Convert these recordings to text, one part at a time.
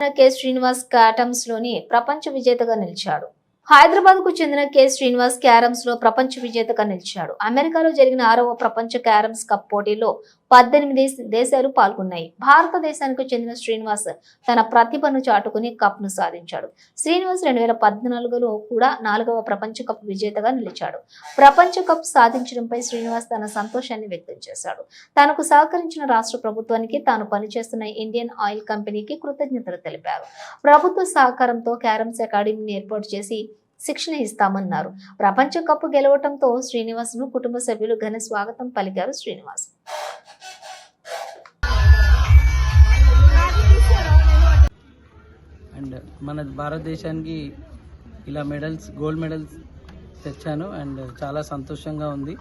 K. Srinivas క్యారమ్స్లోని ప్రపంచ విజేతగా నిలిచాడు. హైదరాబాద్కు చెందిన కె. శ్రీనివాస్ క్యారమ్స్లో ప్రపంచ విజేతగా నిలిచాడు. అమెరికాలో జరిగిన ఆరవ ప్రపంచ క్యారమ్స్ కప్ పోటీలో పద్దెనిమిది దేశాలు పాల్గొన్నాయి. భారతదేశానికి చెందిన శ్రీనివాస్ తన ప్రతిభను చాటుకుని కప్ను సాధించాడు. శ్రీనివాస్ రెండు వేల పద్నాలుగులో కూడా నాలుగవ ప్రపంచ కప్ విజేతగా నిలిచాడు. ప్రపంచ కప్ సాధించడంపై శ్రీనివాస్ తన సంతోషాన్ని వ్యక్తం చేశాడు. తనకు సహకరించిన రాష్ట్ర ప్రభుత్వానికి తాను పనిచేస్తున్న ఇండియన్ ఆయిల్ కంపెనీకి కృతజ్ఞతలు తెలిపారు. ప్రభుత్వ సహకారంతో క్యారమ్స్ అకాడమీని ఏర్పాటు చేసి శిక్షణ ఇస్తామన్నారు. ప్రపంచ కప్పు గెలవటంతో శ్రీనివాస్ను కుటుంబ సభ్యులు ఘన స్వాగతం పలికారు శ్రీనివాస్. అండ్ మన భారతదేశానికి ఇలా మెడల్స్ గోల్డ్ మెడల్స్ తెచ్చాను అండ్ చాలా సంతోషంగా ఉంది.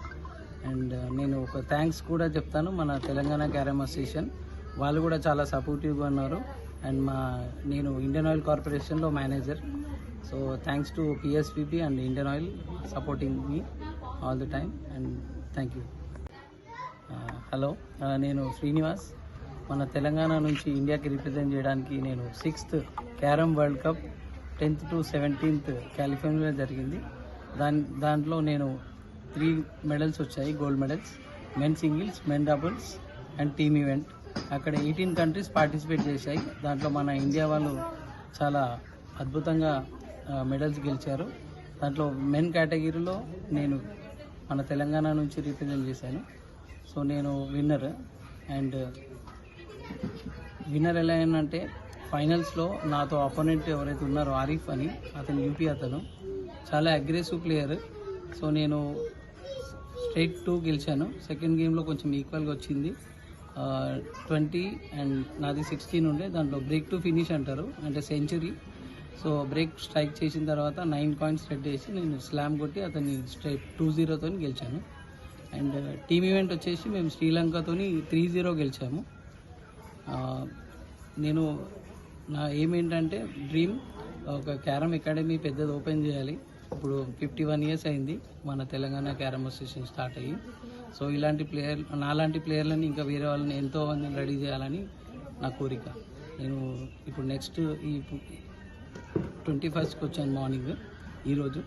అండ్ నేను ఒక థ్యాంక్స్ కూడా చెప్తాను మన తెలంగాణ క్యారమ్ అసోసియేషన్. వాళ్ళు కూడా చాలా సపోర్టివ్గా ఉన్నారు. అండ్ మా నేను ఇండియన్ ఆయిల్ కార్పొరేషన్లో manager. So thanks to PSPP and Indian Oil supporting me all the time and thank you hello నేను శ్రీనివాస్. మన తెలంగాణ నుంచి ఇండియాకి రిప్రజెంట్ చేయడానికి నేను sixth carrom world cup tenth to seventeenth కాలిఫోర్నియాలో జరిగింది. దాని దాంట్లో నేను త్రీ మెడల్స్ వచ్చాయి. Gold medals men singles men doubles and team event అక్కడ ఎయిటీన్ కంట్రీస్ పార్టిసిపేట్ చేశాయి. దాంట్లో మన ఇండియా వాళ్ళు చాలా అద్భుతంగా మెడల్స్ గెలిచారు. దాంట్లో మెన్ కేటగిరీలో నేను మన తెలంగాణ నుంచి రిప్రజెంట్ చేశాను. సో నేను విన్నర్ అండ్ విన్నర్ ఎలా అయిందంటే ఫైనల్స్లో నాతో అపోనెంట్ ఎవరైతే ఉన్నారో ఆరిఫ్ అని అతను యూపీ అతను. చాలా అగ్రెసివ్ ప్లేయర్ సో నేను స్ట్రైట్ టూ గెలిచాను. సెకండ్ గేమ్లో కొంచెం ఈక్వల్గా వచ్చింది. ట్వంటీ అండ్ నాది సిక్స్టీన్ ఉండే. దాంట్లో బ్రేక్ టు ఫినిష్ అంటారు. అంటే సెంచరీ సో బ్రేక్ స్ట్రైక్ చేసిన తర్వాత నైన్ పాయింట్స్ రెడ్ చేసి నేను స్లామ్ కొట్టి అతన్ని స్ట్రైక్ టూ జీరోతో గెలిచాను. అండ్ uh, టీమ్ ఈవెంట్ వచ్చేసి మేము శ్రీలంకతోని త్రీ జీరో గెలిచాము. నేను నా ఏం ఏంటంటే డ్రీమ్ ఒక క్యారమ్ అకాడమీ పెద్దది ఓపెన్ చేయాలి. ఇప్పుడు ఫిఫ్టీ వన్ ఇయర్స్ అయింది మన తెలంగాణ క్యారమ్ అసోసియేషన్ స్టార్ట్ అయ్యి. సో ఇలాంటి ప్లేయర్ నాలాంటి ప్లేయర్లని ఇంకా వేరే వాళ్ళని ఎంతో మందిని రెడీ చేయాలని నా కోరిక. నేను ఇప్పుడు నెక్స్ట్ ఈ ట్వంటీ ఫస్ట్కి వచ్చాను మార్నింగ్ ఈరోజు.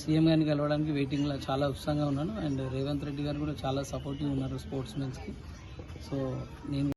సీఎం గారిని కలవడానికి వెయిటింగ్లో చాలా ఉత్సాహంగా ఉన్నాను. అండ్ రేవంత్ రెడ్డి గారు కూడా చాలా సపోర్టివ్ ఉన్నారు స్పోర్ట్స్ మెన్స్కి సో నేను